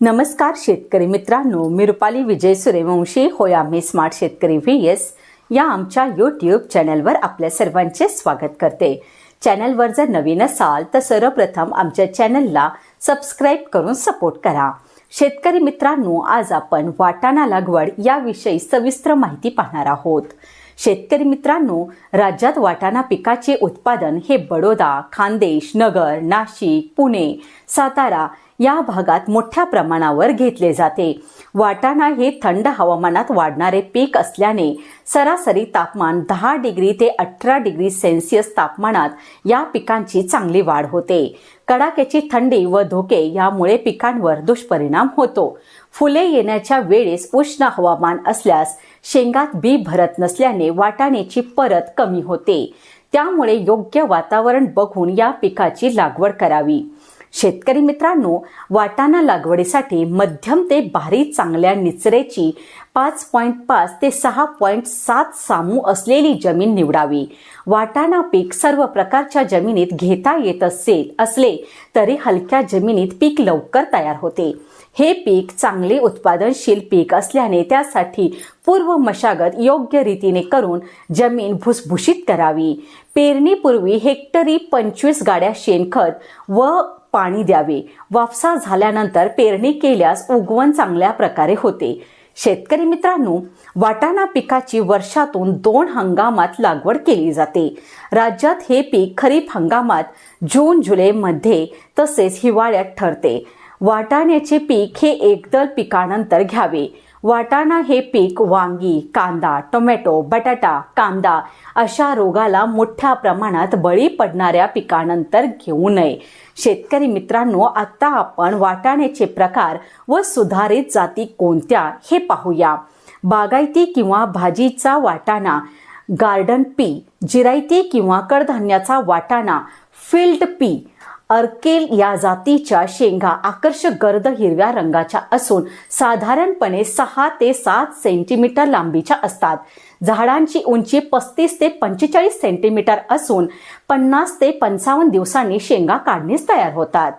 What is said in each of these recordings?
नमस्कार शेतकरी मित्रांनो मी रुपाली विजय सूर्यवंशी. होय आम्ही स्मार्ट शेतकरी व्ही एस या आमच्या यूट्यूब चॅनलवर आपल्या सर्वांचे स्वागत करते. चॅनलवर जर नवीन असाल तर सर्वप्रथम आमच्या चॅनलला सबस्क्राईब करून सपोर्ट करा. शेतकरी मित्रांनो आज आपण वाटाणा लागवड याविषयी सविस्तर माहिती पाहणार आहोत. शेतकरी मित्रांनो राज्यात वाटाणा पिकाचे उत्पादन हे बडोदा खानदेश नगर नाशिक पुणे सातारा या भागात मोठ्या प्रमाणावर घेतले जाते. वाटाणा हे थंड हवामानात वाढणारे पीक असल्याने सरासरी तापमान दहा डिग्री ते अठरा डिग्री सेल्सिअस तापमानात या पिकांची चांगली वाढ होते. कडाक्याची थंडी व धोके यामुळे पिकांवर दुष्परिणाम होतो. फुले येण्याच्या वेळेस उष्ण हवामान असल्यास शेंगात बी भरत नसल्याने वाटाण्याची परत कमी होते. त्यामुळे योग्य वातावरण बघून या पिकाची लागवड करावी. शेतकरी मित्रांनो वाटाणा लागवडीसाठी मध्यम ते भारी चांगल्या निचरेची पाच पॉईंट पाच ते सहा पॉईंट सात सामू असलेली जमीन निवडावी. वाटाणा पीक सर्व प्रकारच्या जमिनीत घेता येत असेल असले तरी हलक्या जमिनीत पीक लवकर तयार होते. हे पीक चांगले उत्पादनशील पीक असल्याने त्यासाठी पूर्व मशागत योग्य रीतीने करून जमीन भुसभुशीत करावी. पेरणीपूर्वी हेक्टरी पंचवीस गाड्या शेणखत व पाणी द्यावे. वापसा झाल्यानंतर पेरणी केल्यास उगवण चांगल्या प्रकारे होते. शेतकरी मित्रांनो वाटाणा पिकाची वर्षातून दोन हंगामात लागवड केली जाते. राज्यात हे पीक खरीप हंगामात जून जुलैमध्ये तसेच हिवाळ्यात ठरते. वाटाण्याचे पीक हे एकदल पिकानंतर घ्यावे. वाटाणा हे पीक वांगी कांदा टोमॅटो बटाटा कांदा अशा रोगाला मोठ्या प्रमाणात बळी पडणाऱ्या पिकानंतर घेऊ नये. शेतकरी मित्रांनो आता आपण वाटाण्याचे प्रकार व सुधारित जाती कोणत्या हे पाहूया. बागायती किंवा भाजीचा वाटाणा गार्डन पी जिरायती किंवा कडधान्याचा वाटाणा फील्ड पी अर्केल या जातीच्या शेंगा आकर्षक गर्द हिरव्या रंगाच्या असून साधारणपणे सहा ते सात सेंटीमीटर लांबीच्या असतात. झाडांची उंची पस्तीस ते पंचेचाळीस सेंटीमीटर असून पन्नास ते पंचावन्न दिवसांनी शेंगा काढणीस तयार होतात.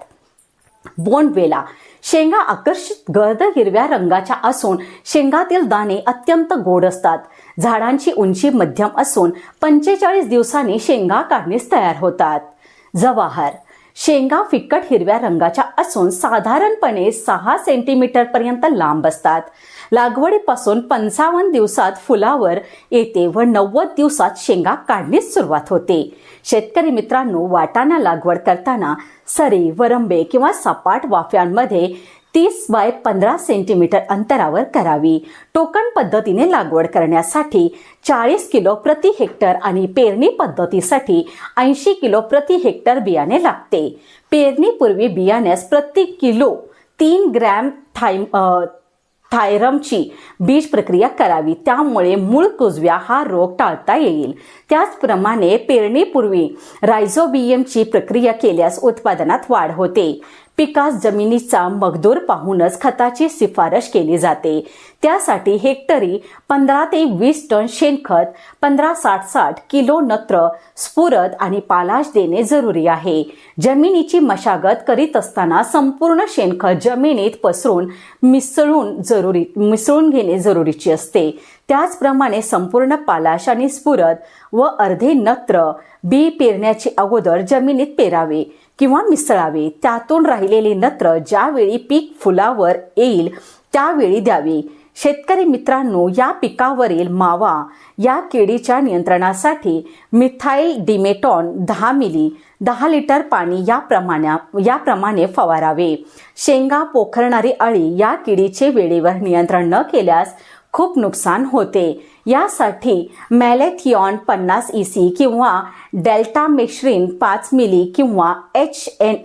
बोंडवेला. शेंगा आकर्षित गर्द हिरव्या रंगाच्या असून शेंगातील दाणे अत्यंत गोड असतात. झाडांची उंची मध्यम असून पंचेचाळीस दिवसांनी शेंगा काढणीस तयार होतात. जवाहर. शेंगा फिक्कट हिरव्या रंगाच्या असून साधारणपणे सहा सेंटीमीटर पर्यंत लांब असतात. लागवडीपासून पंचावन्न दिवसात फुलावर येते व नव्वद दिवसात शेंगा काढणीस सुरुवात होते. शेतकरी मित्रांनो वाटाणा लागवड करताना सरी वरंबे किंवा सपाट वाफ्यांमध्ये तीस बाय पंधरा सेंटीमीटर अंतरावर करावी. टोकन पद्धतीने लागवड करण्यासाठी चाळीस किलो प्रति हेक्टर आणि पेरणी पद्धतीसाठी ऐंशी किलो प्रति हेक्टर बियाणे लागते. पेरणीपूर्वी बियाण्यास प्रति किलो तीन ग्रॅम थाय थायरमची बीज प्रक्रिया करावी. त्यामुळे मूळ कुजव्या हा रोग टाळता येईल. त्याचप्रमाणे पेरणीपूर्वी रायझोबियमची प्रक्रिया केल्यास उत्पादनात वाढ होते. पिकास जमिनीचा मगदूर पाहूनच खताची शिफारस केली जाते. त्यासाठी हेक्टरी पंधरा ते वीस टन शेणखत पंधरा साठ साठ किलो नत्र स्फुरद आणि पालाश देणे जरुरी आहे. जमिनीची मशागत करीत असताना संपूर्ण शेणखत जमिनीत पसरून मिसळून जरुरी मिसळून घेणे जरुरीचे असते. त्याचप्रमाणे संपूर्ण पालाश आणि स्फुरद व अर्धे नत्र बी पेरण्याचे अगोदर जमिनीत पेरावे. किंवा मिसळावे. त्यातून राहिलेले नत्र ज्यावेळी पीक फुलावर येईल त्यावेळी द्यावे. शेतकरी मित्रांनो या पिकावरील मावा या किडीच्या नियंत्रणासाठी मिथाईल डिमेटॉन दहा मिली दहा लिटर पाणी या प्रमाणा याप्रमाणे फवारावे. शेंगा पोखरणारी अळी या किडीचे वेळेवर नियंत्रण न केल्यास खूप नुकसान होते. यासाठी मॅलेथियॉन पन्नास ई सी किंवा डेल्टा मिश्रीन पाच मिली किंवा H N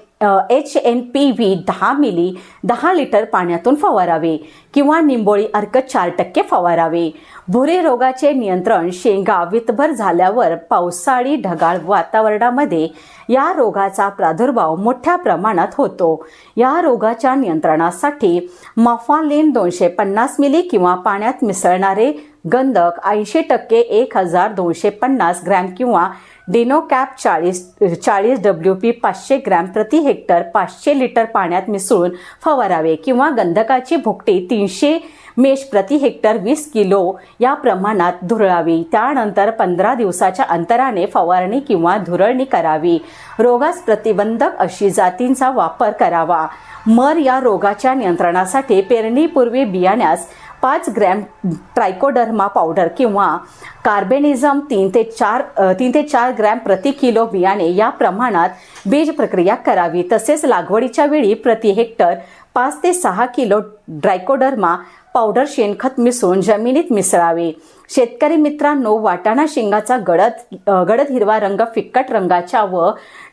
H N P V दहा मिली दहा लिटर पाण्यातून फवारावे किंवा निंबोळी अर्क चार टक्के फवारावे. भुरे रोगाचे नियंत्रण शेंगा वितभर झाल्यावर पावसाळी ढगाळ वातावरणामध्ये या रोगाचा प्रादुर्भाव मोठ्या प्रमाणात होतो. या रोगाच्या नियंत्रणासाठी मफालिन दोनशे पन्नास मिली किंवा पाण्यात मिसळणारे गंधक ऐंशी टक्के एक हजार दोनशे पन्नास ग्रॅम किंवा डिनोकॅप चाळीस चाळीस डब्ल्यू पी पाचशे ग्रॅम प्रति हेक्टर पाचशे लिटर पाण्यात मिसळून फवारावे किंवा गंधकाची भुकटी तीनशे मेष प्रति हेक्टर वीस किलो या प्रमाणात धुरळावी. त्यानंतर पंधरा दिवसाच्या अंतराने फवारणी किंवा धुरळणी करावी. रोगास प्रतिबंधक अशी जातींचा वापर करावा. मर या रोगाच्या नियंत्रणासाठी पेरणीपूर्वी बियाण्यास पाच ग्रॅम ट्रायकोडर्मा पावडर किंवा कार्बेनिझम तीन ते चार तीन ते चार ग्रॅम प्रति किलो बियाणे या प्रमाणात बीज प्रक्रिया करावी. तसेच लागवडीच्या वेळी प्रति हेक्टर पाच ते सहा किलो ड्रायकोडर्मा पावडर शेणखत मिसळून जमिनीत मिसळावे. शेतकरी मित्रांनो वाटाणा शेंगाचा गडद गडद हिरवा रंग फिक्कट रंगाच्या व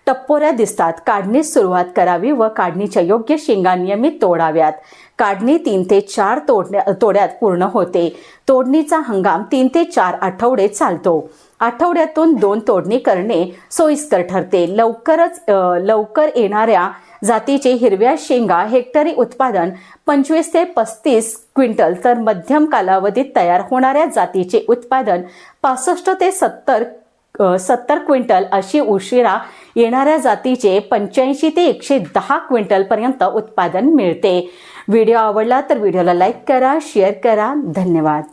टप्पोऱ्या दिसतात. काढणीस सुरुवात करावी व काढणीच्या योग्य शेंगा नियमित तोडाव्यात. काढणी तीन ते चार तोडण्या तोड्यात पूर्ण होते. तोडणीचा हंगाम तीन ते चार आठवडे चालतो. आठवड्यातून दोन तोडणी करणे सोयीस्कर ठरते. लवकरच लवकर येणाऱ्या जातीचे हिरव्या शेंगा हेक्टरी उत्पादन पंचवीस ते पस्तीस क्विंटल तर मध्यम कालावधीत तयार होणाऱ्या जातीचे उत्पादन पासष्ट ते सत्तर सत्तर क्विंटल अशी उशिरा येणाऱ्या जातीचे पंच्याऐंशी ते एकशे दहा क्विंटल पर्यंत उत्पादन मिळते. व्हिडिओ आवडला तर व्हिडिओला लाईक करा शेअर करा. धन्यवाद.